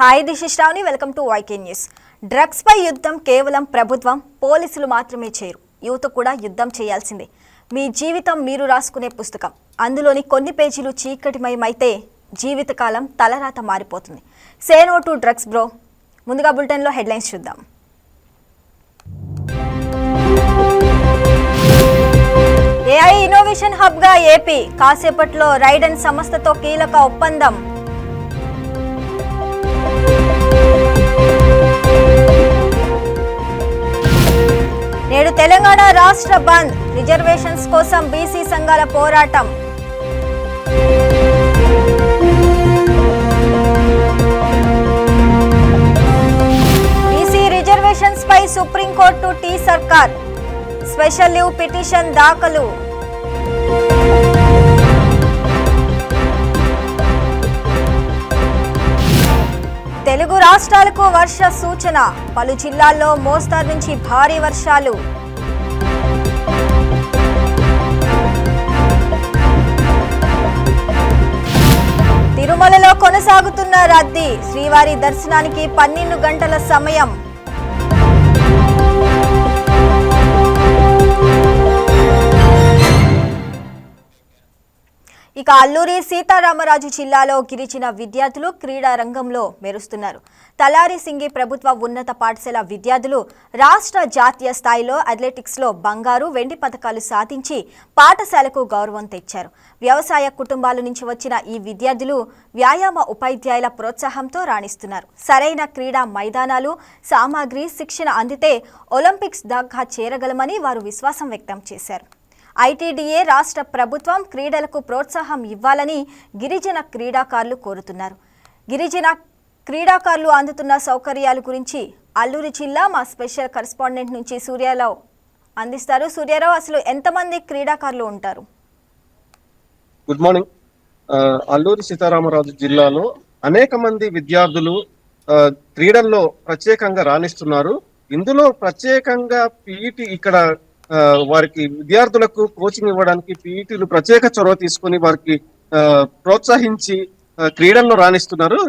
Hi this is రావుని welcome to YK news drugs పై యుద్ధం కేవలం ప్రభుత్వం పోలీసులు మాత్రమే చేయరు. యువత కూడా యుద్ధం చేయాల్సిందే. మీ జీవితం మీరు రాసుకునే పుస్తకం. అందులోని కొన్ని పేజీలు చీకటిమయమైతే జీవితకాలం తలరాత మారిపోతుంది. సేనో టు డ్రగ్స్ బ్రో ముందుగా బులెటిన్లో హెడ్లైన్స్ చూద్దాం. ఏఐ ఇన్నోవేషన్ హబ్గా ఏపీ కాసేపట్లో రైడన్ సంస్థతో కీలక ఒప్పందం. నేడు తెలంగాణ రాష్ట్ర బంద్. రిజర్వేషన్స్ కోసం బీసీ సంఘాల పోరాటం. బీసీ రిజర్వేషన్స్ పై సుప్రీంకోర్టు టీ సర్కార్. స్పెషల్ లీవ్ పిటిషన్ దాఖలు. తెలుగు రాష్ట్రాలకు వర్ష సూచన. పలు జిల్లాల్లో మోస్తారు నుంచి భారీ వర్షాలు. తిరుమలలో కొనసాగుతున్న రద్దీ. శ్రీవారి దర్శనానికి పన్నెండు గంటల సమయం. ఇక అల్లూరి సీతారామరాజు జిల్లాలో గిరిజన విద్యార్థులు క్రీడా రంగంలో మెరుస్తున్నారు. తలారి సింగి ప్రభుత్వ ఉన్నత పాఠశాల విద్యార్థులు రాష్ట్ర జాతీయ స్థాయిలో అథ్లెటిక్స్లో బంగారు వెండి పథకాలు సాధించి పాఠశాలకు గౌరవం తెచ్చారు. వ్యవసాయ కుటుంబాల నుంచి వచ్చిన ఈ విద్యార్థులు వ్యాయామ ఉపాధ్యాయుల ప్రోత్సాహంతో రాణిస్తున్నారు. సరైన క్రీడా మైదానాలు సామాగ్రి శిక్షణ అందితే ఒలింపిక్స్ దాకా చేరగలమని వారు విశ్వాసం వ్యక్తం చేశారు. ఐటీడీఏ రాష్ట్ర ప్రభుత్వం క్రీడలకు ప్రోత్సాహం ఇవ్వాలని గిరిజన క్రీడాకారులు కోరుతున్నారు. గిరిజన క్రీడాకారులు అందుతున్న సౌకర్యాల గురించి అల్లూరి జిల్లా మా స్పెషల్ కరెస్పాండెంట్ నుంచి సూర్యారావు అందిస్తారు. సూర్యారావు అసలు ఎంతమంది క్రీడాకారులు ఉంటారు? Good morning. అల్లూరి సీతారామరాజు జిల్లాలో అనేక మంది విద్యార్థులు క్రీడల్లో ప్రత్యేకంగా రాణిస్తున్నారు. ఇందులో ప్రత్యేకంగా పీఈటి ఇక్కడ వారికి విద్యార్థులకు కోచింగ్ ఇవ్వడానికి పీఈటీలు ప్రత్యేక చొరవ తీసుకొని వారికి ప్రోత్సహించి క్రీడల్లో రాణిస్తున్నారు.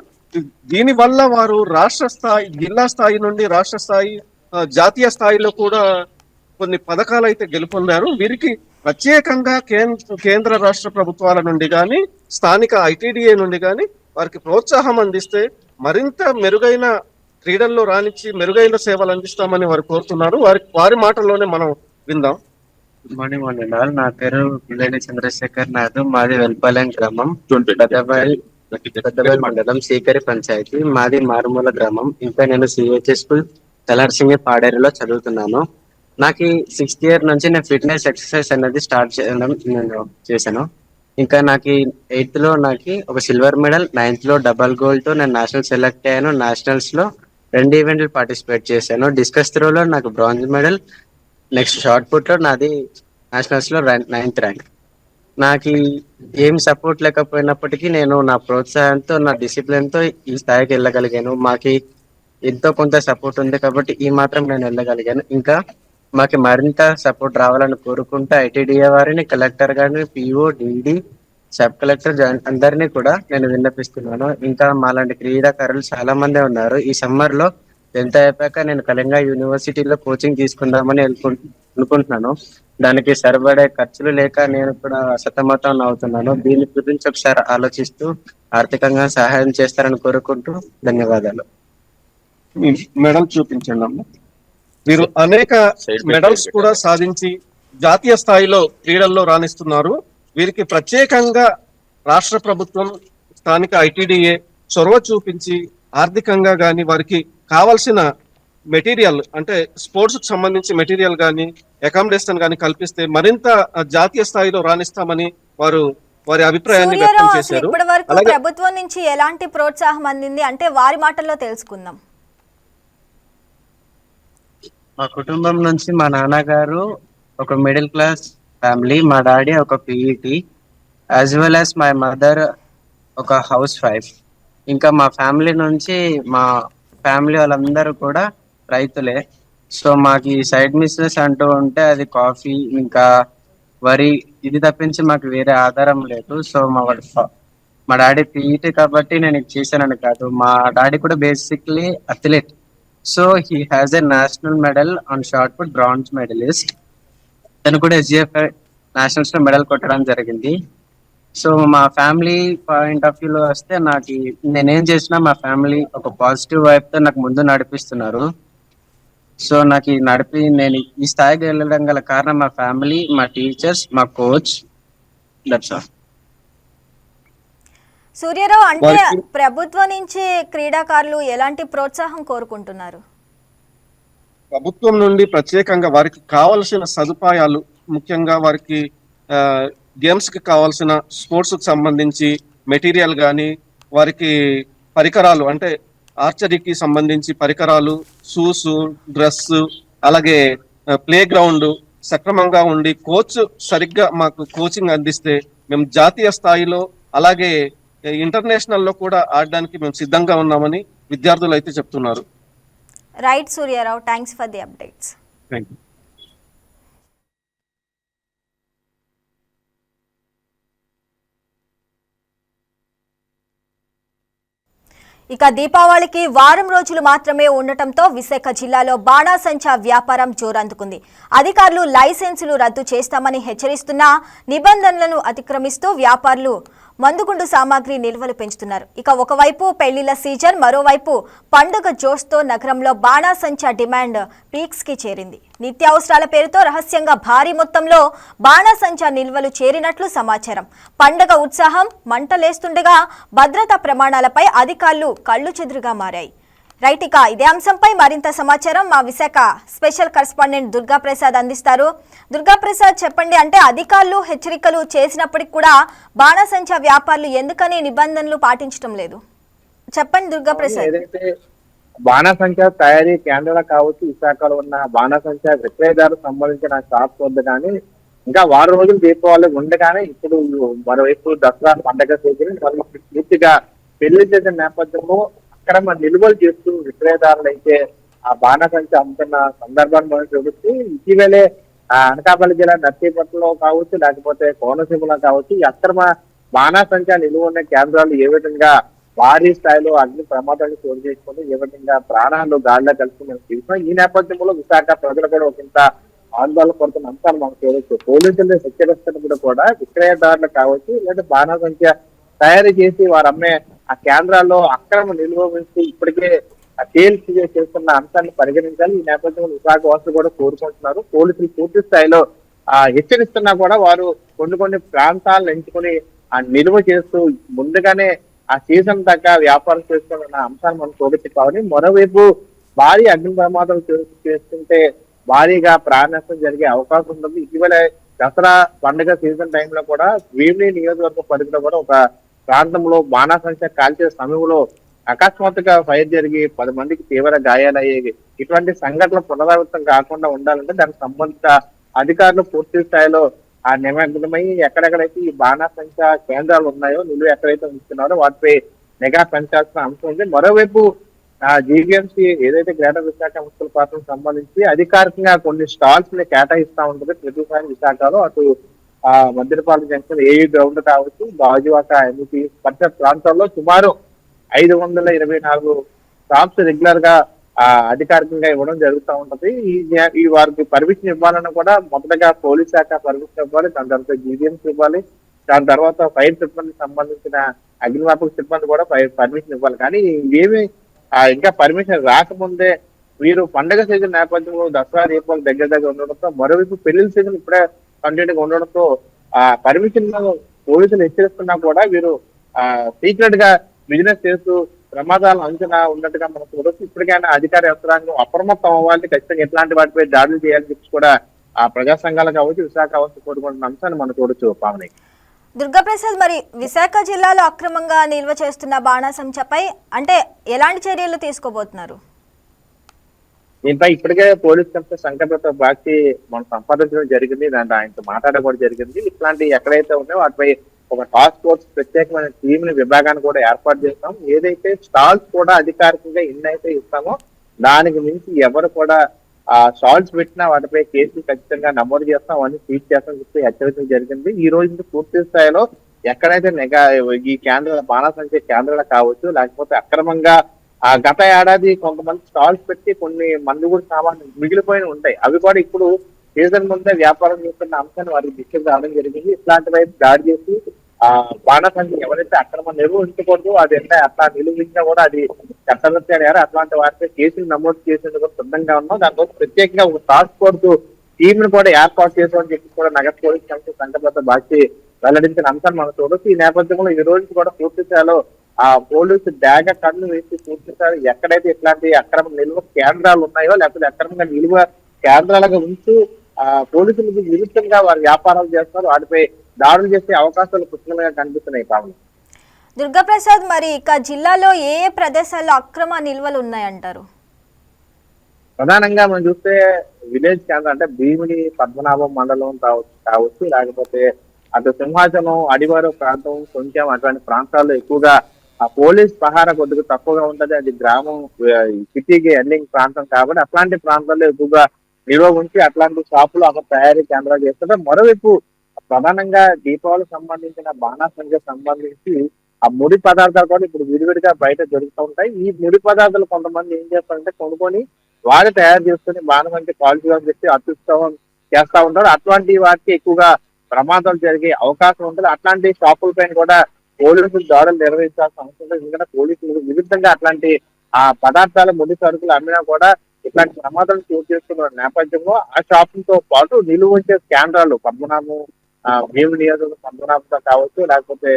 దీని వల్ల వారు రాష్ట్ర స్థాయి జిల్లా స్థాయి నుండి రాష్ట్ర స్థాయి జాతీయ స్థాయిలో కూడా కొన్ని పథకాలు అయితే గెలుపొందారు. వీరికి ప్రత్యేకంగా కేంద్ర కేంద్ర రాష్ట్ర ప్రభుత్వాల నుండి కానీ స్థానిక ఐటీడీఏ నుండి కానీ వారికి ప్రోత్సాహం అందిస్తే మరింత మెరుగైన క్రీడల్లో రాణించి మెరుగైన సేవలు అందిస్తామని వారు కోరుతున్నారు. వారి వారి మాటల్లోనే మనం విందాం. గుడ్ మార్నింగ్ మండలాల్ నా పేరు పిల్లని చంద్రశేఖర్. నాథ్ మాది వెల్పాలెం గ్రామం. పెద్దబయల్ మండలం సీకరి పంచాయతీ. మాది మారుమూల గ్రామం. ఇంకా నేను సిహెచ్ఎస్ స్కూల్ తలార్సింగి పాడేరులో చదువుతున్నాను. నాకు సిక్స్త్ ఇయర్ నుంచి నేను ఫిట్నెస్ ఎక్సర్సైజ్ అనేది స్టార్ట్ చేయడం నేను చేశాను. ఇంకా నాకు ఎయిత్లో నాకు ఒక సిల్వర్ మెడల్ నైన్త్లో డబల్ గోల్డ్తో నేను నేషనల్ సెలెక్ట్ అయ్యాను. నేషనల్స్లో రెండు ఈవెంట్లు పార్టిసిపేట్ చేశాను. డిస్కస్ త్రోలో నాకు బ్రాంజ్ మెడల్ నెక్స్ట్ షార్ట్ పుట్లో నాది నేషనల్స్లో నైన్త్ ర్యాంక్ నాకు ఏం సపోర్ట్ లేకపోయినప్పటికీ నేను నా ప్రోత్సాహంతో నా డిసిప్లిన్తో ఈ స్థాయికి వెళ్ళగలిగాను. మాకి ఎంతో కొంత సపోర్ట్ ఉంది కాబట్టి ఈ మాత్రం నేను వెళ్ళగలిగాను. ఇంకా మాకు మరింత సపోర్ట్ రావాలని కోరుకుంటూ ఐటీడీఏ వారిని కలెక్టర్ గారిని పిఓ డిడి సబ్ కలెక్టర్ జా- అందరినీ కూడా నేను విన్నపిస్తున్నాను. ఇంకా మాలాంటి క్రీడాకారులు చాలా మందే ఉన్నారు. ఈ సమ్మర్లో టెన్త్ అయిపోయాక నేను కళింగ యూనివర్సిటీలో కోచింగ్ తీసుకుందామని అనుకు- అనుకుంటున్నాను. దానికి సరిపడే ఖర్చులు లేక నేను కూడా సతమతం అవుతున్నాను. దీని గురించి ఒకసారి ఆలోచిస్తూ ఆర్థికంగా సహాయం చేస్తారని కోరుకుంటూ ధన్యవాదాలు. మెడల్ చూపించండి అమ్మ. వీరు అనేక మెడల్స్ కూడా సాధించి జాతీయ స్థాయిలో క్రీడల్లో రాణిస్తున్నారు. వీరికి ప్రత్యేకంగా రాష్ట్ర ప్రభుత్వం స్థానిక ఐటీడీఏ చొరవ చూపించి ఆర్థికంగా గాని వారికి కావాల్సిన మెటీరియల్ అంటే స్పోర్ట్స్కు సంబంధించి మెటీరియల్ గాని అకామిడేషన్ గాని కల్పిస్తే మరింత జాతీయ స్థాయిలో రాణిస్తామని వారు వారి అభిప్రాయాన్ని వ్యక్తం చేశారు. ఇప్పటి వరకు అలాగే ప్రభుత్వం నుంచి ఎలాంటి ప్రోత్సాహం అందింది? అంటే వారి మాటల్లో తెలుసుకుందాం. మా కుటుంబం నుంచి మా నాన్నగారు ఒక మిడిల్ క్లాస్ ఫ్యామిలీ మా డాడీ ఒక PET as well as my mother ఒక హౌస్ వైఫ్ ఇంకా మా ఫ్యామిలీ నుంచి మా ఫ్యామిలీ వాళ్ళందరూ కూడా రైతులే. సో మాకు ఈ సైడ్ బిజినెస్ అంటూ ఉంటే అది కాఫీ ఇంకా వరి ఇది తప్పించి మాకు వేరే ఆధారం లేదు. సో మా మా డాడీ పీఈటీ కాబట్టి నేను ఇది చేశానని కాదు. మా డాడీ కూడా basically athlete. So he has a national medal on shot put bronze medalist. తను కూడా ఎస్జిఎఫ్ నేషనల్స్లో మెడల్ కొట్టడం జరిగింది. సో మా ఫ్యామిలీ పాయింట్ ఆఫ్ వ్యూలో వస్తే నాకు నేనేం చేసినా మా ఫ్యామిలీ ఒక పాజిటివ్ వైపు తో నాకు ముందు నడిపిస్తున్నారు. సో నాకు ఈ నడిపి నేను ఈ స్థాయికి వెళ్ళడం గల కారణం మా ఫ్యామిలీ మా టీచర్స్ మా కోచ్. దట్స్ ఆల్ సూర్యరావు అంటే ప్రభుత్వం నుంచి క్రీడాకారులు ఎలాంటి ప్రోత్సాహం కోరుకుంటున్నారు? ప్రభుత్వం నుండి ప్రత్యేకంగా వారికి కావలసిన సదుపాయాలు ముఖ్యంగా వారికి గేమ్స్కి కావాల్సిన స్పోర్ట్స్కి సంబంధించి మెటీరియల్ కానీ వారికి పరికరాలు అంటే ఆర్చరీకి సంబంధించి పరికరాలు షూస్ డ్రెస్ అలాగే ప్లే గ్రౌండ్ సక్రమంగా ఉండి కోచ్ సరిగ్గా మాకు కోచింగ్ అందిస్తే మేము జాతీయ స్థాయిలో అలాగే ఇంటర్నేషనల్లో కూడా ఆడడానికి మేము సిద్ధంగా ఉన్నామని విద్యార్థులు అయితే చెప్తున్నారు. Right Suryarao thanks for the updates thank you ఇక దీపావళికి వారం రోజులు మాత్రమే ఉండటంతో విశాఖ జిల్లాలో బాణాసంచా వ్యాపారం జోరందుకుంది. అధికారులు లైసెన్సులు రద్దు చేస్తామని హెచ్చరిస్తున్నా నిబంధనలను అతిక్రమిస్తూ వ్యాపారులు మందుగుండు సామాగ్రి నిల్వలు పెంచుతున్నారు. ఇక ఒకవైపు పెళ్ళిళ్ళ సీజన్ మరోవైపు పండుగ జోష్తో నగరంలో బాణాసంచా డిమాండ్ పీక్స్కి చేరింది. నిత్యావసరాల పేరుతో రహస్యంగా భారీ మొత్తంలో బాణాసంచా నిల్వలు చేరినట్లు సమాచారం. పండగ ఉత్సాహం మంటలేస్తుండగా భద్రతా ప్రమాణాలపై అధికారులు కళ్ళు చెదురుగా మారాయి. రైట్ ఇక ఇదే అంశంపై మరింత సమాచారం మా విశాఖ స్పెషల్ కరెస్పాండెంట్ దుర్గా ప్రసాద్ అందిస్తారు. దుర్గా ప్రసాద్ చెప్పండి అంటే అధికారులు హెచ్చరికలు చేసినప్పటికి కూడా బాణసంచా వ్యాపారులు ఎందుకని నిబంధనలు పాటించడం లేదు. చెప్పండి దుర్గా ప్రసాద్. బాణసంఖ్య తయారీ కేంద్రాలు కావచ్చు విశాఖలో ఉన్న బాణసంఖ్య విక్రయదారులకు సంబంధించిన షాప్స్ వద్ద కానీ ఇంకా వారం రోజులు దీపావళి ఉండగానే ఇప్పుడు మరోవైపు దసరా పండగ సీజన్ పూర్తిగా పెళ్ళి చేసిన నేపథ్యంలో అక్రమ నిల్వలు చేస్తూ విక్రయదారులు అయితే ఆ బాణసంఖ్య అమ్ముతున్న సందర్భాన్ని మనం చూపిస్తూ ఇటీవలే ఆ అనకాపల్లి జిల్లా నర్సీపట్నంలో కావచ్చు లేకపోతే కోనసీమలో కావచ్చు ఈ అక్రమ బాణాసంఖ్య నిలువ ఉన్న కేంద్రాలు ఏ విధంగా భారీ స్థాయిలో అగ్ని ప్రమాదాలు చోటు చేసుకుని ఏ విధంగా ప్రాణాలు గాలిలో కలిసి మనం చూసాం ఈ నేపథ్యంలో విశాఖ ప్రజలు కూడా ఒకంత ఆందోళన పడుతున్న అంశాలు మనం చూడొచ్చు పోలీసులు హెచ్చరిస్తున్నప్పుడు కూడా విక్రయదారులు కావచ్చు లేదా బాణాసంఖ్య తయారు చేసి వారు అమ్మే ఆ కేంద్రాల్లో అక్రమ నిల్వ ఉంచి ఇప్పటికే సేల్స్ చేస్తున్న అంశాన్ని పరిగణించాలి. ఈ నేపథ్యంలో విశాఖ వాసులు కూడా కోరుకుంటున్నారు. పోలీసులు పూర్తి స్థాయిలో ఆ హెచ్చరిస్తున్నా కూడా వారు కొన్ని కొన్ని ప్రాంతాలను ఎంచుకొని ఆ నిల్వ చేస్తూ ముందుగానే ఆ సీజన్ తగ్గ వ్యాపారం చేస్తున్న అంశాన్ని మనం చూడొచ్చు కావాలి మరోవైపు భారీ అగ్ని ప్రమాదాలు చేస్తుంటే భారీగా ప్రాణ జరిగే అవకాశం ఉంటుంది. ఇటీవల దసరా పండుగ సీజన్ టైంలో కూడా భీమిని నియోజకవర్గ పరిధిలో కూడా ఒక ప్రాంతంలో బాణాసంచ కాల్చే సమయంలో అకస్మాత్తుగా ఫైర్ జరిగి పది మందికి తీవ్ర గాయాలయ్యేవి ఇటువంటి సంఘటనలు పునరావృతం కాకుండా ఉండాలంటే దానికి సంబంధిత అధికారులు పూర్తి స్థాయిలో ఆ నిమగ్నమై ఎక్కడెక్కడైతే ఈ బాణాసంచ కేంద్రాలు ఉన్నాయో నిలువ ఎక్కడైతే ఉంచుతున్నారో వాటిపై నిఘా పెంచాల్సిన అంశం ఉంది. మరోవైపు ఆ జీవీఎంసీ ఏదైతే గ్రేటర్ విశాఖ మున్సిపల్ పార్టీకి సంబంధించి అధికారికంగా కొన్ని స్టాల్స్ని కేటాయిస్తా ఉంటుంది. ప్రతిసారి విశాఖలో అటు ఆ మద్దిరపాలెం జంక్షన్ ఏయూ గ్రౌండ్ కావచ్చు గాజువాక ఎంపీ పరిసర ప్రాంతాల్లో సుమారు ఐదు వందల ఇరవై నాలుగు షాప్స్ రెగ్యులర్గా ఆ అధికారికంగా ఇవ్వడం జరుగుతూ ఉంటది. ఈ వారికి పర్మిషన్ ఇవ్వాలన్నా కూడా మొదటగా పోలీస్ శాఖ పర్మిషన్ ఇవ్వాలి దాని తర్వాత జీడిఎంస్ ఇవ్వాలి దాని తర్వాత ఫైర్ సిబ్బందికి సంబంధించిన అగ్నిమాపక సిబ్బంది కూడా పర్మిషన్ ఇవ్వాలి. కానీ ఇవేమి ఇంకా పర్మిషన్ రాకముందే వీరు పండగ సీజన్ నేపథ్యంలో దసరా దీపావళి దగ్గర దగ్గర ఉండడంతో మరోవైపు పెళ్ళి సీజన్ ఇప్పుడే కంటిన్యూ గా ఉండడంతో ఆ పర్మిషన్ పోలీసులు హెచ్చరిస్తున్నా కూడా వీరు ఆ సీక్రెట్గా బిజినెస్ చేస్తూ ప్రమాదాలు అంచనా ఉన్నట్టుగా మనం చూడొచ్చు. ఇప్పటికైనా అధికార యంత్రాంగం అప్రమత్తం అవ్వాలి. ఖచ్చితంగా ఎట్లాంటి వాటిపై దాడులు చేయాలని చెప్పి కూడా ఆ ప్రజా సంఘాలు కావచ్చు విశాఖ కావచ్చు కోరుకుంటున్న అంశాన్ని మనం చూడొచ్చు పావని. దుర్గాప్రసాద్ మరి విశాఖ జిల్లాలో అక్రమంగా నిల్వ చేస్తున్న బాణాసంచపై అంటే ఎలాంటి చర్యలు తీసుకోబోతున్నారు? దీనిపై ఇప్పటికే పోలీస్ కమిషనర్ సంకల్పతో బాక్సి మనం సంపాదించడం జరిగింది దాంట్లో ఆయనతో మాట్లాడడం కూడా జరిగింది. ఇట్లాంటి ఎక్కడైతే ఉన్నాయో వాటిపై ఒక టాస్క్ ఫోర్స్ ప్రత్యేకమైన టీమ్ని విభాగాన్ని కూడా ఏర్పాటు చేస్తాం. ఏదైతే స్టాల్స్ కూడా అధికారికంగా ఎన్ని అయితే ఇస్తామో దానికి మించి ఎవరు కూడా ఆ స్టాల్స్ పెట్టినా వాటిపై కేసులు ఖచ్చితంగా నమోదు చేస్తాం అవన్నీ ట్వీట్ చేస్తాం చెప్పి హెచ్చరించడం జరిగింది. ఈ రోజు పూర్తి స్థాయిలో ఎక్కడైతే నిఘా ఈ కేంద్ర బాణాసంఖ్య కేంద్రాలు కావచ్చు లేకపోతే అక్రమంగా ఆ గత ఏడాది కొంతమంది స్టాల్స్ పెట్టి కొన్ని మందు కూడా సామాన్లు మిగిలిపోయిన ఉంటాయి. అవి కూడా ఇప్పుడు సీజన్ ముందే వ్యాపారం చేస్తున్న అంశాన్ని వారికి దృష్టికి రావడం జరిగింది. ఇట్లాంటి వైపు దాడి చేసి ఆ బాణసంఖ్య ఎవరైతే అక్రమం నిర్వహించకూడదు అది ఎంత అట్లా నిలువించినా కూడా అది చట్టరీత్యా అట్లాంటి వారిపై కేసులు నమోదు చేసేందుకు సిద్ధంగా ఉన్నాం. దానికోసం ప్రత్యేకంగా ఒక టాస్క్ ఫోర్స్ టీమ్ను కూడా ఏర్పాటు చేసామని చెప్పి కూడా నగర పోలీస్ కమిషన్ సంఘ బాధ్యత వెల్లడించిన అంశాన్ని మనం చూడొచ్చు. ఈ నేపథ్యంలో ఈ రోజు కూడా పూర్తి స్థాయిలో ఆ పోలీసు డాగ కన్ను వేసి స్థాయి ఎక్కడైతే ఇట్లాంటి అక్రమ నిల్వ కేంద్రాలు ఉన్నాయో లేకపోతే అక్రమంగా నిల్వ కేంద్రాలుగా ఉంటూ ఆ పోలీసులకు విరుద్ధంగా వారు వ్యాపారాలు చేస్తున్నారు వాటిపై దాడులు చేసే అవకాశాలు పుష్కలంగా కనిపిస్తున్నాయి కావాలి దుర్గాప్రసాద్ మరి ఇక జిల్లాలో ఏ ఏ ప్రదేశాల్లో అక్రమ నిల్వలు ఉన్నాయంటారు? ప్రధానంగా మనం చూస్తే విలేజ్ కేంద్రం అంటే భీమిని పద్మనాభం మండలం కావచ్చు కావచ్చు. లేకపోతే అటు సింహాచలం అడివారు ప్రాంతం కొంచెం అటువంటి ప్రాంతాల్లో ఎక్కువగా ఆ పోలీస్ పహార కొద్దిగా తక్కువగా ఉంటది. అది గ్రామం సిటీకి ఎండింగ్ ప్రాంతం కాబట్టి అట్లాంటి ప్రాంతాల్లో ఎక్కువగా నిల్వ ఉంచి అట్లాంటి షాపులు అక్కడ తయారీ కేంద్రాలు చేస్తారు మరోవైపు ప్రధానంగా దీపావళికి సంబంధించిన బాణాసంఖ్య సంబంధించి ఆ ముడి పదార్థాలు కూడా ఇప్పుడు విడివిడిగా బయట దొరుకుతూ ఉంటాయి. ఈ ముడి పదార్థాలు కొంతమంది ఏం చేస్తారంటే కొనుక్కొని వారు తయారు చేసుకుని బాణం క్వాలిటీ అని చెప్పి అత్యుత్సవం చేస్తా ఉంటారు. అట్లాంటి వాటికి ఎక్కువగా ప్రమాదాలు జరిగే అవకాశం ఉంటుంది. అట్లాంటి షాపుల పైన కూడా పోలీసులు దాడులు నిర్వహించాల్సిన అవసరం లేదు. ఎందుకంటే పోలీసులు విరుద్ధంగా అట్లాంటి ఆ పదార్థాల ముడి సరుకులు అమ్మినా కూడా ఇట్లాంటి ప్రమాదాలు చోటు చేసుకున్న నేపథ్యంలో ఆ షాపులతో పాటు నిలువ ఉంచే కేంద్రాలు పద్మనాభం ఆ, భీము నియోజకవర్గం పద్మనాభంతో కావచ్చు లేకపోతే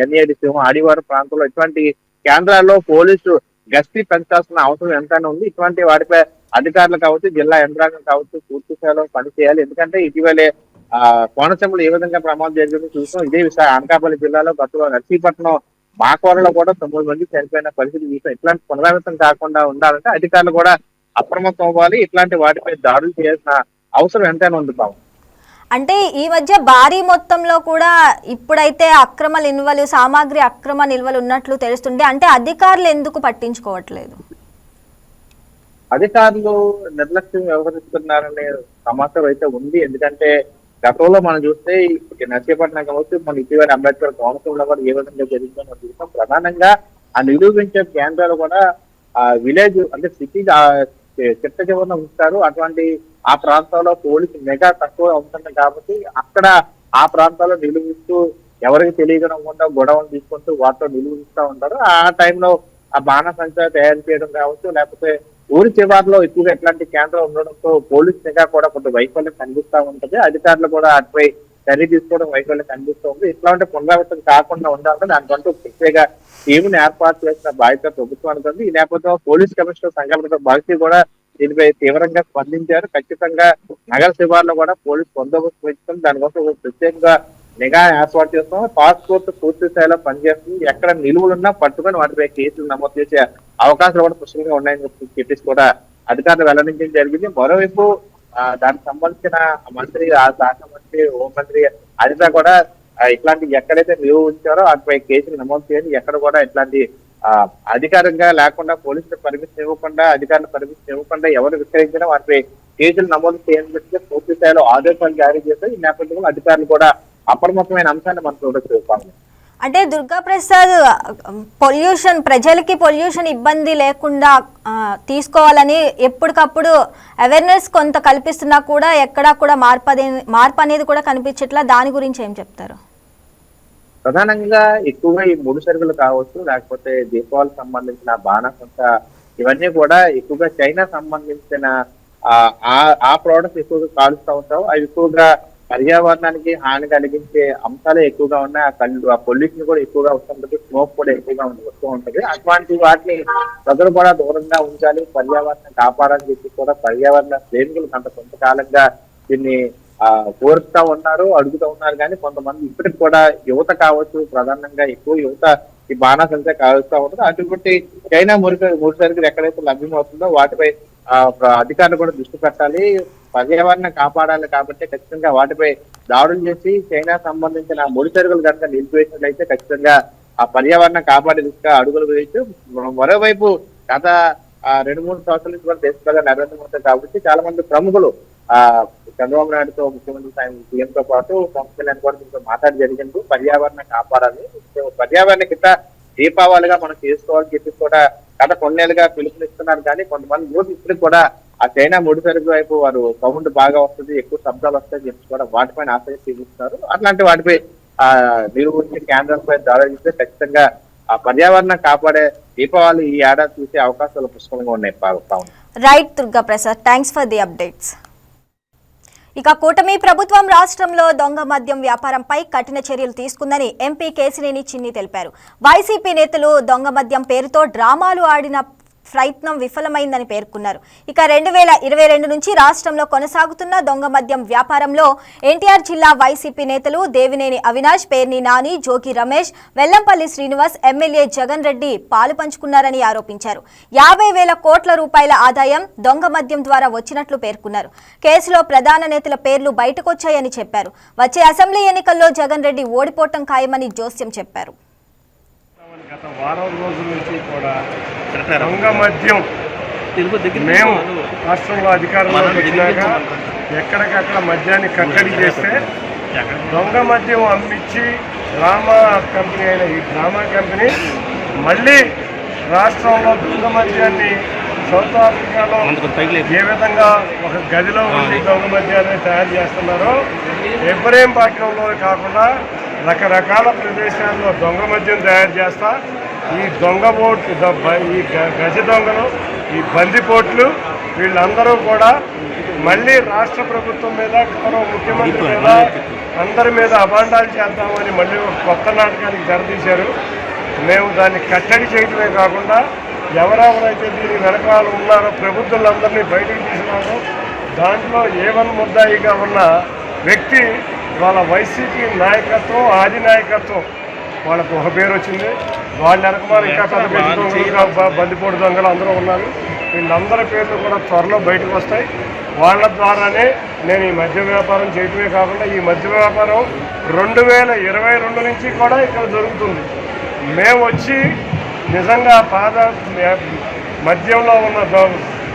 ఎన్ఏడి సింహం ఆడివారం ప్రాంతంలో ఇటువంటి కేంద్రాల్లో పోలీసు గస్తీ పెంచాల్సిన అవసరం ఎంతైనా ఉంది. ఇటువంటి వాటిపై అధికారులు కావచ్చు జిల్లా యంత్రాంగం కావచ్చు పూర్తి స్థాయిలో పనిచేయాలి. ఎందుకంటే ఇటీవలే ఆ కోనసీమలో ఏ విధంగా ప్రమాదం జరిగిందో చూసాం ఇదే విషయం అనకాపల్లి జిల్లాలో గతంలో నర్సీపట్నం మాకోరలో కూడా తొమ్మిది మంది చనిపోయిన పరిస్థితి చూసాం ఇట్లాంటి పునరావృతం కాకుండా ఉండాలంటే అధికారులు కూడా అప్రమత్తం అవ్వాలి. ఇట్లాంటి వాటిపై దాడులు చేయాల్సిన అవసరం ఎంతైనా ఉంది బాబు. అంటే ఈ మధ్య భారీ మొత్తంలో కూడా ఇప్పుడైతే అక్రమ నిల్వలు సామాగ్రి అక్రమ నిల్వలు ఉన్నట్లు తెలుస్తుంటే అంటే అధికారులు ఎందుకు పట్టించుకోవట్లేదు? అధికారులు నిర్లక్ష్యం వ్యవహరిస్తున్నారనే సమాచారం అయితే ఉంది. ఎందుకంటే గతంలో మనం చూస్తే ఈ నర్సీపట్నం కావచ్చు మన ఇటీవల అంబేద్కర్ కోనసీమలో కూడా ఏ విధంగా జరిగిందో మనం చూస్తాం. ప్రధానంగా ఆ నిరూపించే కేంద్రాలు కూడా ఆ విలేజ్ అంటే సిటీ చిట్ట చివరన ఉంటారు అటువంటి ఆ ప్రాంతాల్లో పోలీసు మెగా తక్కువ ఉంటుంది కాబట్టి అక్కడ ఆ ప్రాంతాల్లో నిలువిస్తూ ఎవరికి తెలియకుండా గొడవలు తీసుకుంటూ వాటిలో నిలువిస్తూ ఉంటారు. ఆ టైంలో ఆ బాణసంచా తయారు చేయడం కావచ్చు లేకపోతే ఊరి చివరిలో ఎక్కువగా ఇట్లాంటి కేంద్రం ఉండడంతో పోలీస్ నిఘా కూడా కొంత వైఫల్యం కనిపిస్తా ఉంటుంది. అధికారులు కూడా అటుపై చర్య తీసుకోవడం వైఫల్యం కనిపిస్తూ ఉంది. ఇట్లాంటి పునరావృతం కాకుండా ఉండాలంటే దానికంటూ ప్రత్యేక టీంను ఏర్పాటు చేసిన బాధ్యత ప్రభుత్వానికి ఉంది ఈ నేపథ్యంలో పోలీస్ కమిషనర్ సంఘటన భారతి కూడా దీనిపై తీవ్రంగా స్పందించారు. ఖచ్చితంగా నగర శివార్లో కూడా పోలీస్ బందోబస్తు పెంచుతుంది దానికోసం ప్రత్యేకంగా నిఘా ఏర్పాటు చేస్తాం పాస్పోర్ట్ పూర్తి స్థాయిలో పనిచేస్తుంది. ఎక్కడ నిలువలున్నా పట్టుకొని వాటిపై కేసులు నమోదు చేసే అవకాశాలు కూడా పుష్కలంగా ఉన్నాయని చెప్పేసి కూడా అధికారులు వెల్లడించడం జరిగింది. మరోవైపు దానికి సంబంధించిన మంత్రి ఆ శాఖ మంత్రి హోంమంత్రి అనిత కూడా ఇట్లాంటి ఎక్కడైతే నిలువ ఉంచారో వాటిపై కేసులు నమోదు చేయండి. ఎక్కడ కూడా ఇట్లాంటి అధికారంగా లేకుండా పోలీసులు పర్మిషన్ ఇవ్వకుండా అధికారులు పర్మిషన్ ఇవ్వకుండా ఎవరు విక్రయించినా వాటిపై కేసులు నమోదు చేయని చెప్పి పూర్తి స్థాయిలో ఆదేశాలు జారీ చేశారు ఈ నేపథ్యంలో అధికారులు కూడా అప్రమత్తమైన అంశాన్ని మనం చూడొచ్చు. అంటే దుర్గాప్రసాద్ పొల్యూషన్ ప్రజలకి పొల్యూషన్ ఇబ్బంది లేకుండా తీసుకోవాలని ఎప్పటికప్పుడు అవేర్నెస్ కొంత కల్పిస్తున్నా కూడా ఎక్కడా కూడా మార్పు అనేది మార్పు అనేది కూడా కనిపించట్లా. దాని గురించి ఏం చెప్తారు? ప్రధానంగా ఎక్కువగా ఈ ముడి సరుకులు కావచ్చు లేకపోతే దీపావళికి సంబంధించిన బాణసంత ఇవన్నీ కూడా ఎక్కువగా చైనా సంబంధించిన ఆ ప్రోడక్ట్స్ ఎక్కువగా కాలుస్తూ ఉంటావు. అవి ఎక్కువగా పర్యావరణానికి హాని కలిగించే అంశాలే ఎక్కువగా ఉన్నాయి. ఆ కళ్ళు ఆ పొల్యూషన్ కూడా ఎక్కువగా వస్తుంటది. స్మోక్ కూడా ఎక్కువగా ఉంది- వస్తూ ఉంటది. అటువంటి వాటిని ప్రజలు కూడా దూరంగా ఉంచాలి. పర్యావరణం కాపాడాలని చెప్పి కూడా పర్యావరణ ప్రేమికులు కొంత కొంతకాలంగా దీన్ని ఆ కోరుతా ఉన్నారు అడుగుతూ ఉన్నారు. కానీ కొంతమంది ఇప్పటికి కూడా యువత కావచ్చు ప్రధానంగా ఎక్కువ యువత ఈ బాణాసంచ కాలుస్తూ ఉంటుంది. అటువంటి చైనా మురికి మురిసరికి ఎక్కడైతే లభ్యమవుతుందో వాటిపై అధికారులు కూడా దృష్టి పెట్టాలి. పర్యావరణం కాపాడాలి కాబట్టి ఖచ్చితంగా వాటిపై దాడులు చేసి చైనా సంబంధించిన ముడి సరుకులు కనుక నిలిపివేసినట్లయితే ఖచ్చితంగా ఆ పర్యావరణం కాపాడే దిశగా అడుగులు వేయచ్చు. మరోవైపు గత ఆ, రెండు మూడు సంవత్సరాల నుంచి కూడా దేశ ప్రధాని నరేంద్ర మోదీ కాబట్టి చాలా మంది ప్రముఖులు ఆ చంద్రబాబు నాయుడుతో ముఖ్యమంత్రి సాయం సీఎం తో పాటు పవన్ కళ్యాణ్ కూడా దీంతో మాట్లాడి జరిగింది. పర్యావరణ కాపాడాలి. పర్యావరణ కింద దీపావళిగా మనం చేసుకోవాలని చెప్పి కూడా గత కొన్నేళ్ళుగా పిలుపునిస్తున్నారు కానీ కొంతమంది యూత్ ఇప్పుడు కూడా ఆ చైనా ముడి సరుకు వైపు వారు సౌండ్ బాగా వస్తుంది ఎక్కువ శబ్దాలు వస్తాయి చెప్పి కూడా వాటిపైన ఆసక్తి చూపిస్తున్నారు అట్లాంటి వాటిపై ఆ నిరూపించే కేంద్రంపై దాడి చేస్తే ఖచ్చితంగా ఆ పర్యావరణం కాపాడే దీపావళి ఈ ఏడాది చూసే అవకాశాలు పుష్కలంగా ఉన్నాయి right Durga Prasad thanks for the updates ఇక కూటమి ప్రభుత్వం రాష్ట్రంలో దొంగ మద్యం వ్యాపారంపై కఠిన చర్యలు తీసుకుందని ఎంపీ కేసినేని చిన్ని తెలిపారు. వైసీపీ నేతలు దొంగ మద్యం పేరుతో డ్రామాలు ఆడిన ప్రయత్నం విఫలమైందని పేర్కొన్నారు. ఇక రెండు వేల ఇరవై రెండు నుంచి రాష్ట్రంలో కొనసాగుతున్న దొంగ మద్యం వ్యాపారంలో ఎన్టీఆర్ జిల్లా వైసీపీ నేతలు దేవినేని అవినాష్ పేర్ని నాని జోగి రమేష్ వెల్లంపల్లి శ్రీనివాస్ ఎమ్మెల్యే జగన్ రెడ్డి పాలు పంచుకున్నారని ఆరోపించారు. యాభై వేల కోట్ల రూపాయల ఆదాయం దొంగ మద్యం ద్వారా వచ్చినట్లు పేర్కొన్నారు. కేసులో ప్రధాన నేతల పేర్లు బయటకొచ్చాయని చెప్పారు. వచ్చే అసెంబ్లీ ఎన్నికల్లో జగన్ రెడ్డి ఓడిపోవటం ఖాయమని జోస్యం చెప్పారు. గత వారం రోజుల నుంచి కూడా దొంగ మద్యం మేము రాష్ట్రంలో అధికారంలోకి వచ్చినాక ఎక్కడికక్కడ మద్యాన్ని కట్టడి చేస్తే దొంగ మద్యం అమ్మించి డ్రామా కంపెనీ అయిన ఈ డ్రామా కంపెనీ మళ్ళీ రాష్ట్రంలో దొంగ మద్యాన్ని సౌత్ ఆఫ్రికాలో ఏ విధంగా ఒక గదిలో ఉండి దొంగ మద్యాన్ని తయారు చేస్తున్నారో ఎబ్రహీంపట్నంలో కాకుండా రకరకాల ప్రదేశాల్లో దొంగ మద్యం తయారు చేస్తా. ఈ దొంగ ఓట్లు ద- బ- ఈ గజ దొంగలు ఈ బందిపోట్లు వీళ్ళందరూ కూడా మళ్ళీ రాష్ట్ర ప్రభుత్వం మీద గౌరవ ముఖ్యమంత్రి మీద అందరి మీద అభాండాలు చేద్దామని మళ్ళీ ఒక కొత్త నాటకానికి తెరతీశారు మేము దాన్ని కట్టడి చేయడమే కాకుండా ఎవరెవరైతే దీని వెనకాల ఉన్నారో ప్రభుత్వాలందరినీ బయటకు తీసినారో దాంట్లో ఏవన్ ముద్దాయిగా ఉన్న వ్యక్తి వాళ్ళ వైసీపీ నాయకత్వం ఆది నాయకత్వం. వాళ్ళకు ఒక పేరు వచ్చింది. వాళ్ళ వెనకమాల ఇంకా పెద్ద పెద్ద దొంగలు బందిపోటు దొంగలు అందరూ ఉన్నారు. వీళ్ళందరి పేర్లు కూడా త్వరలో బయటకు వస్తాయి. వాళ్ళ ద్వారానే నేను ఈ మద్య వ్యాపారం చేయటమే కాకుండా ఈ మద్య వ్యాపారం రెండు వేల ఇరవై రెండు నుంచి కూడా ఇక్కడ జరుగుతుంది. మేము వచ్చి నిజంగా పాద మద్యంలో ఉన్న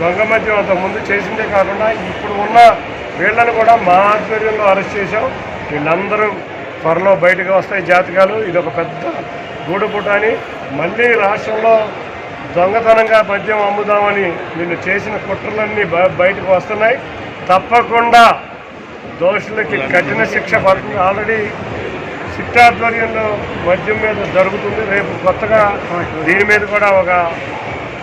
దొంగ మద్యం అంత ముందు చేసిందే కాకుండా ఇప్పుడు ఉన్న వీళ్ళని కూడా మా ఆధ్వర్యంలో అరెస్ట్ చేశాం. వీళ్ళందరూ త్వరలో బయటకు వస్తాయి జాతకాలు. ఇది ఒక పెద్ద గూడుపుటాని. మళ్ళీ రాష్ట్రంలో దొంగతనంగా మద్యం అమ్ముదామని నిన్ను చేసిన కుట్రలన్నీ బ- బయటకు వస్తున్నాయి. తప్పకుండా దోషులకి కఠిన శిక్ష పడుతుంది. ఆల్రెడీ సిట్టాధ్వర్యంలో మద్యం మీద జరుగుతుంది. రేపు కొత్తగా దీని మీద కూడా ఒక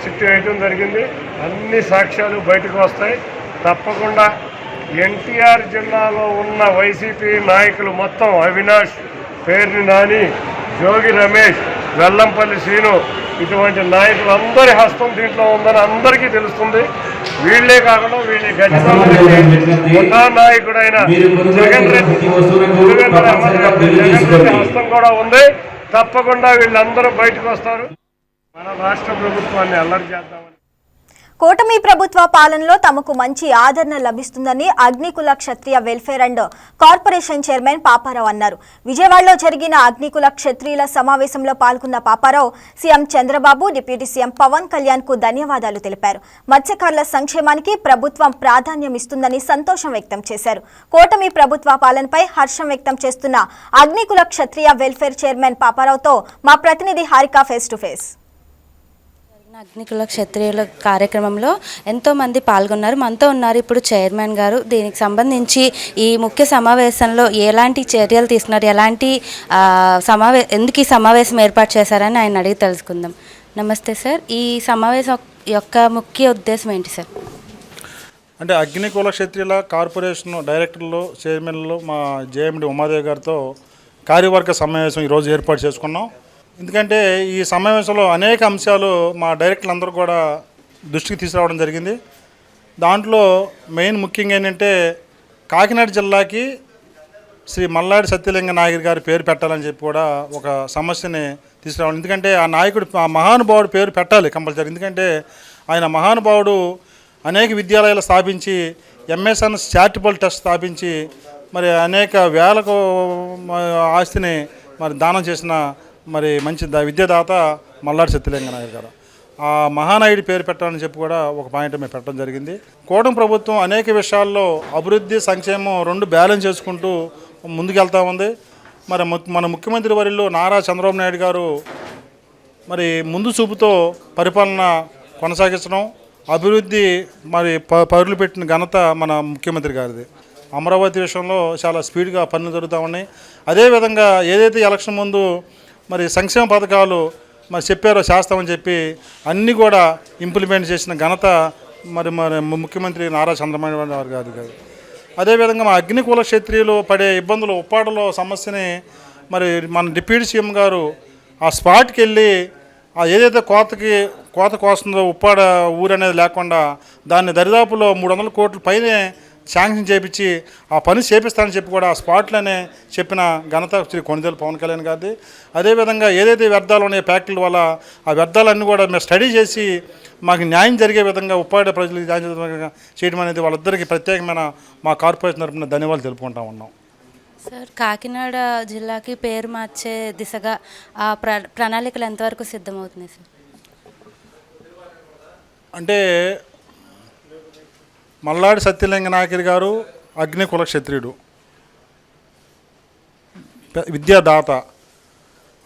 సిట్టు వేయటం జరిగింది. అన్ని సాక్ష్యాలు బయటకు వస్తాయి. తప్పకుండా ఎన్టీఆర్ జిల్లాలో ఉన్న వైసీపీ నాయకులు మొత్తం అవినాష్ పేర్ని నాని జోగి రమేష్ వెల్లంపల్లి శ్రీను ఇటువంటి నాయకులందరి హస్తం దీంట్లో ఉందని అందరికీ తెలుస్తుంది. వీళ్ళే కాకుండా వీళ్ళ గజ నాయకుడైన జగన్ రెడ్డి జగన్ రెడ్డి హస్తం కూడా ఉంది. తప్పకుండా వీళ్ళందరూ బయటకు వస్తారు. మన రాష్ట్ర ప్రభుత్వాన్ని అల్లరి చేద్దామని కూటమి ప్రభుత్వ పాలనలో తమకు మంచి ఆదరణ లభిస్తుందని Agnikula Kshatriya welfare and corporation chairman Paparao అన్నారు. విజయవాడలో జరిగిన అగ్నికుల క్షత్రియుల సమావేశంలో పాల్గొన్న Paparao CM Chandrababu deputy CM Pavan కళ్యాణ్కు ధన్యవాదాలు తెలిపారు. మత్స్యకారుల సంక్షేమానికి ప్రభుత్వం ప్రాధాన్యం ఇస్తుందని సంతోషం వ్యక్తం చేశారు. కూటమి ప్రభుత్వ పాలనపై హర్షం వ్యక్తం చేస్తున్న అగ్నికుల క్షత్రియ వెల్ఫేర్ చైర్మన్ పాపారావుతో మా ప్రతినిధి Harika face to face. Agnikula క్షత్రియుల కార్యక్రమంలో ఎంతోమంది పాల్గొన్నారు. మనతో ఉన్నారు ఇప్పుడు చైర్మన్ గారు. దీనికి సంబంధించి ఈ ముఖ్య సమావేశంలో ఎలాంటి చర్యలు తీసుకున్నారు? ఎలాంటి సమావేశం సమావే ఎందుకు ఈ సమావేశం ఏర్పాటు చేశారని ఆయన అడిగి తెలుసుకుందాం. నమస్తే సార్. ఈ సమావేశం యొక్క ముఖ్య ఉద్దేశం ఏంటి సార్? అంటే అగ్నికుల క్షత్రియుల కార్పొరేషన్ డైరెక్టర్లు చైర్మన్లు మా జేఎండి ఉమాదేవి గారితో కార్యవర్గ సమావేశం ఈరోజు ఏర్పాటు చేసుకున్నాం. ఎందుకంటే ఈ సమావేశంలో అనేక అంశాలు మా డైరెక్టర్లు అందరూ కూడా దృష్టికి తీసుకురావడం జరిగింది. దాంట్లో మెయిన్ ముఖ్యంగా ఏంటంటే కాకినాడ జిల్లాకి శ్రీ మల్లాడి సత్యలింగ నాయకుడి గారి పేరు పెట్టాలని చెప్పి కూడా ఒక సమస్యని తీసుకురావడం ఎందుకంటే ఆ నాయకుడు ఆ మహానుభావుడు పేరు పెట్టాలి కంపల్సరీ. ఎందుకంటే ఆయన మహానుభావుడు అనేక విద్యాలయాలు స్థాపించి ఎంఎస్ఎన్ చారిటబుల్ ట్రస్ట్ స్థాపించి మరి అనేక వేలకు ఆస్తిని మరి దానం చేసిన మరి మంచి ద- విద్యాదాత మల్లాడి సత్యలింగ నాయుడు గారు. ఆ మహానాయుడి పేరు పెట్టాలని చెప్పి కూడా ఒక పాయింట్ మేము పెట్టడం జరిగింది. కూటమి ప్రభుత్వం అనేక విషయాల్లో అభివృద్ధి సంక్షేమం రెండు బ్యాలెన్స్ చేసుకుంటూ ముందుకెళ్తా ఉంది. మరి ము- మన ముఖ్యమంత్రి వరిలో నారా చంద్రబాబు నాయుడు గారు మరి ముందు చూపుతో పరిపాలన కొనసాగించడం అభివృద్ధి మరి పరులు పెట్టిన ఘనత మన ముఖ్యమంత్రి గారిది. అమరావతి విషయంలో చాలా స్పీడ్గా పనులు జరుగుతూ ఉన్నాయి. అదేవిధంగా ఏదైతే ఎలక్షన్ ముందు మరి సంక్షేమ పథకాలు మరి చెప్పారో చేస్తామని చెప్పి అన్నీ కూడా ఇంప్లిమెంట్ చేసిన ఘనత మరి మరి ముఖ్యమంత్రి నారా చంద్రబాబు గారు కాదు గారు. అదేవిధంగా మా అగ్నికుల క్షత్రియులు పడే ఇబ్బందులు ఉప్పాడలో సమస్యని మరి మన డిప్యూటీ సీఎం గారు ఆ స్పాట్కి వెళ్ళి ఆ ఏదైతే కోతకి కోత కోస్తుందో ఉప్పాడ ఊరు అనేది లేకుండా దాన్ని దరిదాపులో మూడు వందల కోట్ల పైనే శాంక్షన్ చేపించి ఆ పని చేపిస్తానని చెప్పి కూడా ఆ స్పాట్లోనే చెప్పిన ఘనత శ్రీ కొనిదేలు పవన్ కళ్యాణ్ గారిది. అదేవిధంగా ఏదైతే వ్యర్థాలు ఉన్నాయో ఫ్యాక్టరీల వల్ల ఆ వ్యర్థాలన్నీ కూడా మేము స్టడీ చేసి మాకు న్యాయం జరిగే విధంగా ఉప్పాడ ప్రజలకు న్యాయం చేయడం అనేది వాళ్ళిద్దరికీ ప్రత్యేకమైన మా కార్పొరేషన్ తరపున ధన్యవాదాలు తెలుపుకుంటా ఉన్నాం. సార్ కాకినాడ జిల్లాకి పేరు మార్చే దిశగా ఆ ప్ర ప్రణాళికలు ఎంతవరకు సిద్ధమవుతున్నాయి సార్? అంటే మల్లాడి సత్యలింగ నాయకరి గారు అగ్ని కులక్షత్రియుడు. విద్యాదాత.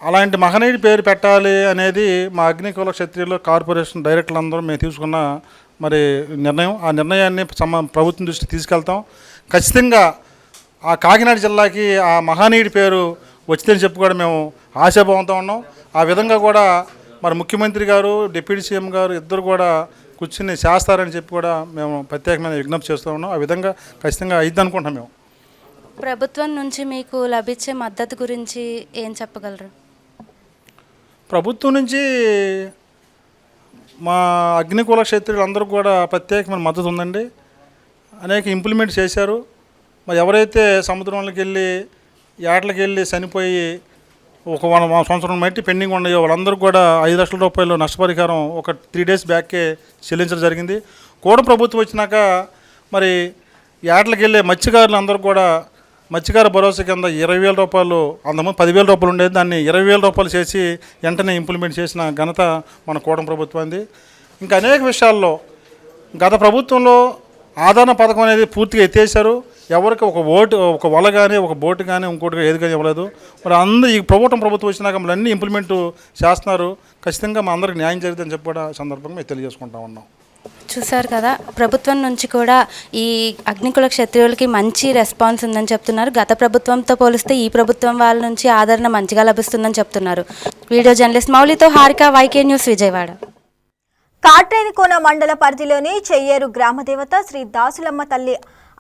అలాంటి మహనీయుడి పేరు పెట్టాలి అనేది మా అగ్ని కుల క్షత్రియులు కార్పొరేషన్ డైరెక్టర్లు అందరూ మేము తీసుకున్న మరి నిర్ణయం. ఆ నిర్ణయాన్ని సమ ప్రభుత్వం దృష్టి తీసుకెళ్తాం. ఖచ్చితంగా ఆ కాకినాడ జిల్లాకి ఆ మహనీయుడి పేరు వచ్చిందని చెప్పి కూడా మేము ఆశాభావంతో ఉన్నాం. ఆ విధంగా కూడా మరి ముఖ్యమంత్రి గారు డిప్యూటీ సీఎం గారు ఇద్దరు కూడా కూర్చుని చేస్తారని చెప్పి కూడా మేము ప్రత్యేకమైన విజ్ఞప్తి చేస్తూ ఉన్నాం. ఆ విధంగా ఖచ్చితంగా అయింది అనుకుంటున్నాం మేము. ప్రభుత్వం నుంచి మీకు లభించే మద్దతు గురించి ఏం చెప్పగలరు? ప్రభుత్వం నుంచి మా అగ్నికుల క్షేత్రులు అందరూ కూడా ప్రత్యేకమైన మద్దతు ఉందండి. అనేక ఇంప్లిమెంట్ చేశారు. మరి ఎవరైతే సముద్రంలోకి వెళ్ళి ఏటలకు వెళ్ళి చనిపోయి ఒక వన్ సంవత్సరం మట్టి పెండింగ్ ఉన్నాయి. వాళ్ళందరూ కూడా ఐదు లక్షల రూపాయలు నష్టపరిహారం ఒక త్రీ డేస్ బ్యాకే చెల్లించడం జరిగింది. కూడా ప్రభుత్వం వచ్చినాక మరి ఏటలకు వెళ్ళే మత్స్యకారులు అందరూ కూడా మత్స్యకార భరోసా కింద ఇరవై వేల రూపాయలు అంతకుముందు పదివేల రూపాయలు ఉండేది. దాన్ని ఇరవై వేల రూపాయలు చేసి వెంటనే ఇంప్లిమెంట్ చేసిన ఘనత మన కూటమి ప్రభుత్వంది. ఇంకా అనేక విషయాల్లో గత ప్రభుత్వంలో ఆదరణ పథకం అనేది పూర్తిగా ఎత్తేసారు ఎవరికి ఒక ఓటు ఒక వల కానీ ఒక బోటు కానీ ఇంకోటి ఏది కానీ ఇవ్వలేదు. మరి అందరూ ఈ ప్రభుత్వం ప్రభుత్వం వచ్చినాక మళ్ళీ అన్ని ఇంప్లిమెంట్ చేస్తున్నారు. ఖచ్చితంగా మా అందరికి న్యాయం జరుగుతుందని చెప్పి కూడా సందర్భంగా మేము తెలియజేసుకుంటా ఉన్నాం. చూశారు కదా ప్రభుత్వం నుంచి కూడా ఈ అగ్నికుల క్షత్రియులకి మంచి రెస్పాన్స్ ఉందని చెప్తున్నారు. గత ప్రభుత్వంతో పోలిస్తే ఈ ప్రభుత్వం వాళ్ళ నుంచి ఆదరణ మంచిగా లభిస్తుందని చెప్తున్నారు. వీడియో జర్నలిస్ట్ మౌలితో హారిక వైకే న్యూస్ విజయవాడ. కాట్రేనికోన మండల పరిధిలోని చెయ్యేరు గ్రామదేవత శ్రీ దాసులమ్మ తల్లి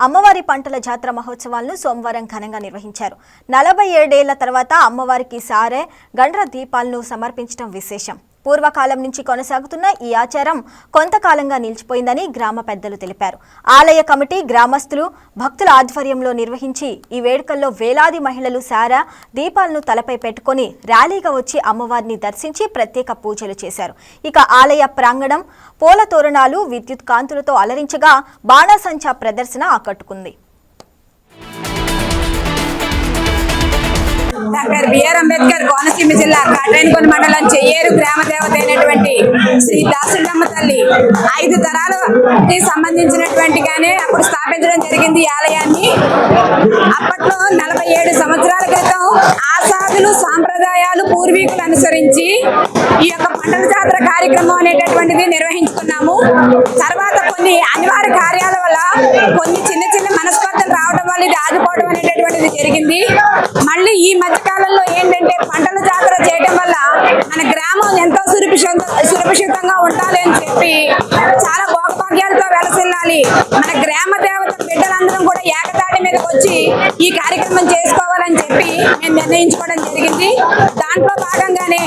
అమ్మవారి పంటల జాతర మహోత్సవాలను సోమవారం ఘనంగా నిర్వహించారు. నలభై ఏడేళ్ళ తర్వాత అమ్మవారికి సారే గండ్ర దీపాలను సమర్పించడం విశేషం. పూర్వకాలం నుంచి కొనసాగుతున్న ఈ ఆచారం కొంతకాలంగా నిలిచిపోయిందని గ్రామ పెద్దలు తెలిపారు. ఆలయ కమిటీ గ్రామస్తులు భక్తుల ఆధ్వర్యంలో నిర్వహించి ఈ వేడుకల్లో వేలాది మహిళలు సారా దీపాలను తలపై పెట్టుకొని ర్యాలీగా వచ్చి అమ్మవారిని దర్శించి ప్రత్యేక పూజలు చేశారు. ఇక ఆలయ ప్రాంగణం పూల తోరణాలు విద్యుత్ కాంతులతో అలరించగా బాణాసంచా ప్రదర్శన ఆకట్టుకుంది. డాక్టర్ బిఆర్ అంబేద్కర్ కోనసీమ జిల్లా కాట్రేనికొండ మండలం చెయ్యేరు గ్రామ దేవత అయినటువంటి శ్రీ దాసుడమ్మ తల్లి. ఐదు తరాలకి సంబంధించినటువంటి గానే అప్పుడు స్థాపించడం జరిగింది ఈ ఆలయాన్ని. అప్పట్లో నలభై ఏడు సంవత్సరాల క్రితం ఆసాదులు సాంప్రదాయాలు పూర్వీకులు అనుసరించి ఈ యొక్క పంటల జాతర కార్యక్రమం అనేటటువంటిది నిర్వహించుకున్నాము. తర్వాత కొన్ని అనివార్య కార్యాల వల్ల కొన్ని చిన్న చిన్న మనస్పర్ధలు రావడం వల్ల ఇది ఆగిపోవడం అనేటటువంటిది జరిగింది. మళ్ళీ ఈ మధ్య కాలంలో ఏంటంటే పంటల జాతర చేయడం వల్ల మన గ్రామం ఎంతో సురక్షితంగా ఉండాలి అని చెప్పి చాలా భోగభాగ్యాలతో వెలసిల్లాలి. మన గ్రామ దేవత బిడ్డలందరం కూడా ఏకతాటి మీదకి వచ్చి ఈ కార్యక్రమం చేసుకోవాలని చెప్పి మేము నిర్ణయించుకోవడం జరిగింది. దాంట్లో భాగంగానే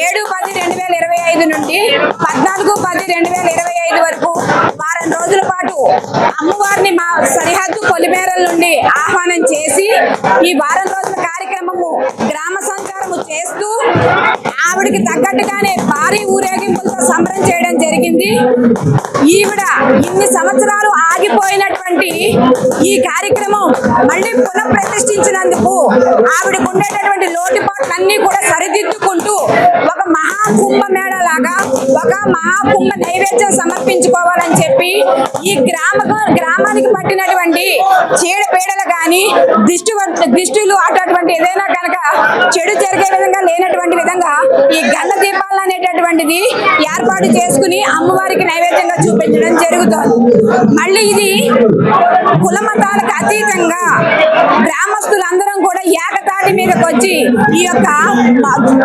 ఏడు పది రెండు వేల ఇరవై ఐదు నుండి పద్నాలుగు పది రెండు వేల ఇరవై ఐదు వరకు వారం రోజుల పాటు అమ్మవారిని మా సరిహద్దు పొలిమేరల నుండి ఆహ్వానం చేసి ఈ వారం ఈవిడ ఇన్ని సంవత్సరాలు ఆగిపోయినటువంటి ఈ కార్యక్రమం మళ్ళీ పునః ప్రతిష్ఠించినందుకు ఆవిడకు ఉండేటటువంటి లోటుపాట్లన్నీ కూడా సరిదిద్దుకుంటూ ఒక మహా మేళ లాగా ఒక మహాకుంభ నైవేద్యం సమర్పించుకోవాలని చెప్పి ఈ గ్రామ గ్రామానికి పట్టినటువంటి చీడపీడలు కానీ దిష్టి దిష్టిలు అటువంటి ఏదైనా కనుక చెడు జరిగే విధంగా లేనటువంటి విధంగా ఈ గల్ల దీపాలు అనేటటువంటిది ఏర్పాటు చేసుకుని అమ్మవారికి నైవేద్యంగా చూపించడం జరుగుతుంది. మళ్ళీ ఇది కుల మతాలకు అతీతంగా గ్రామస్తులందరం కూడా ఏక మీదకి వచ్చి ఈ యొక్క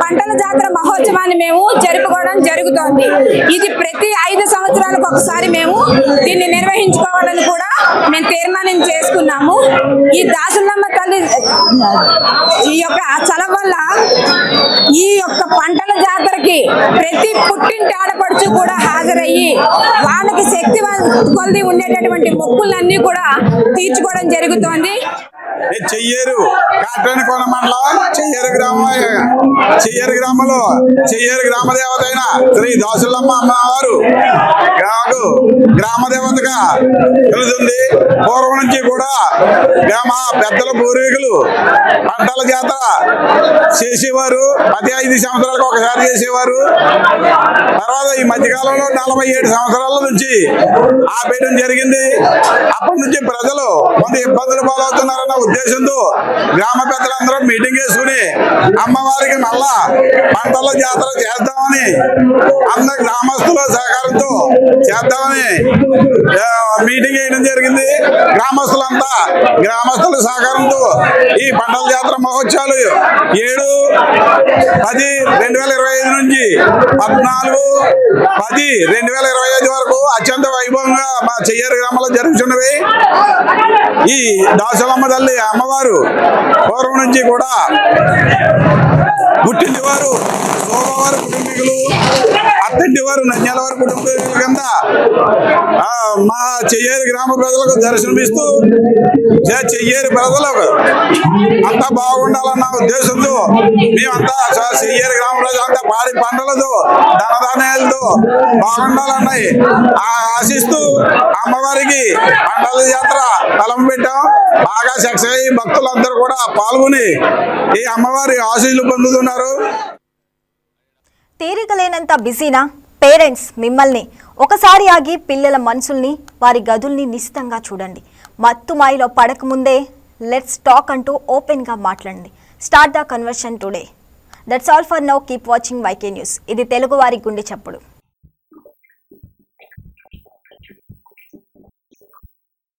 పంటల జాతర మహోత్సవాన్ని మేము జరుపుకోవడం జరుగుతోంది. ఇది ప్రతి ఐదు సంవత్సరాలకు ఒకసారి మేము దీన్ని నిర్వహించుకోవాలని కూడా మేము తీర్మానం చేసుకున్నాము. ఈ దాసులమ్మ తల్లి ఈ యొక్క చలవ వల్ల ఈ యొక్క పంటల జాతరకి ప్రతి పుట్టింటి ఆడపడుచు కూడా హాజరయ్యి వాళ్ళకి శక్తి కొలది ఉండేటటువంటి మొక్కులన్నీ కూడా తీర్చుకోవడం జరుగుతోంది. చెయ్యేరు. కాట్రాని కోన మండలం చెయ్యేరు గ్రామం చెయ్యేరు గ్రామంలో చెయ్యేరు గ్రామ దేవత అయిన శ్రీ దాసులమ్మ అమ్మవారు. నాకు గ్రామ దేవతగా పూర్వం నుంచి కూడా గ్రామ పెద్దల పూర్వీకులు పంటల జాతర చేసేవారు. పది ఐదు సంవత్సరాలకు ఒకసారి చేసేవారు. తర్వాత ఈ మధ్యకాలంలో నలభై ఏడు సంవత్సరాల నుంచి ఆపేయడం జరిగింది. అప్పటి నుంచి ప్రజలు కొంత ఇబ్బందులు పాలవుతున్నారన్న ఉద్దేశంతో గ్రామ పెద్దలందరూ మీటింగ్ వేసుకుని అమ్మవారికి మళ్ళా పంటల జాతర చేద్దామని అందరు గ్రామస్తుల సహకారంతో చేద్దామని. మీటింగ్ వేయడం జరిగింది. గ్రామస్తులంతా గ్రామస్తుల సహకారంతో ఈ పంటల జాతర మహోత్సవాలు ఏడు పది రెండు వేల ఇరవై ఐదు నుంచి పద్నాలుగు పది రెండు వేల ఇరవై ఐదు వరకు అత్యంత వైభవంగా మా చెయ్యారు గ్రామంలో జరుగుతున్నవి. ఈ దాసలమ్మ తల్లి అమ్మవారు పూర్వం నుంచి కూడా పుట్టింటి వారు. సోమవారు కుటుంబీకులు వారు నంద్యాల వారి కుటుంబీకుల కింద. ఆ, మా చెయ్యేరు గ్రామ ప్రజలకు దర్శనమిస్తూ చెయ్యేరు ప్రజలకు అంతా బాగుండాలన్న ఉద్దేశంతో మేమంతా చెయ్యేరు గ్రామ ప్రజలంతా పాడి పంటలతో ధనధాన్యాలతో బాగుండాలన్నాయి. ఆ ఆశిస్తూ అమ్మవారికి పంటల జాతర తలం పెట్టాం. బాగా సక్సెస్ అయ్యి భక్తులందరూ కూడా పాల్గొని ఈ అమ్మవారి ఆశీస్సులు పొందుతున్నారు. తీరిక లేనంత బిజీనా? పేరెంట్స్ మిమ్మల్ని ఒకసారి ఆగి పిల్లల మనసుల్ని వారి గదుల్ని నిశితంగా చూడండి. మత్తుమాయిలో పడకముందే లెట్స్ టాక్ అంటూ ఓపెన్గా మాట్లాడండి. Start the conversation today that's all for now keep watching YK news ఇది తెలుగు వారి గుండె చప్పుడు.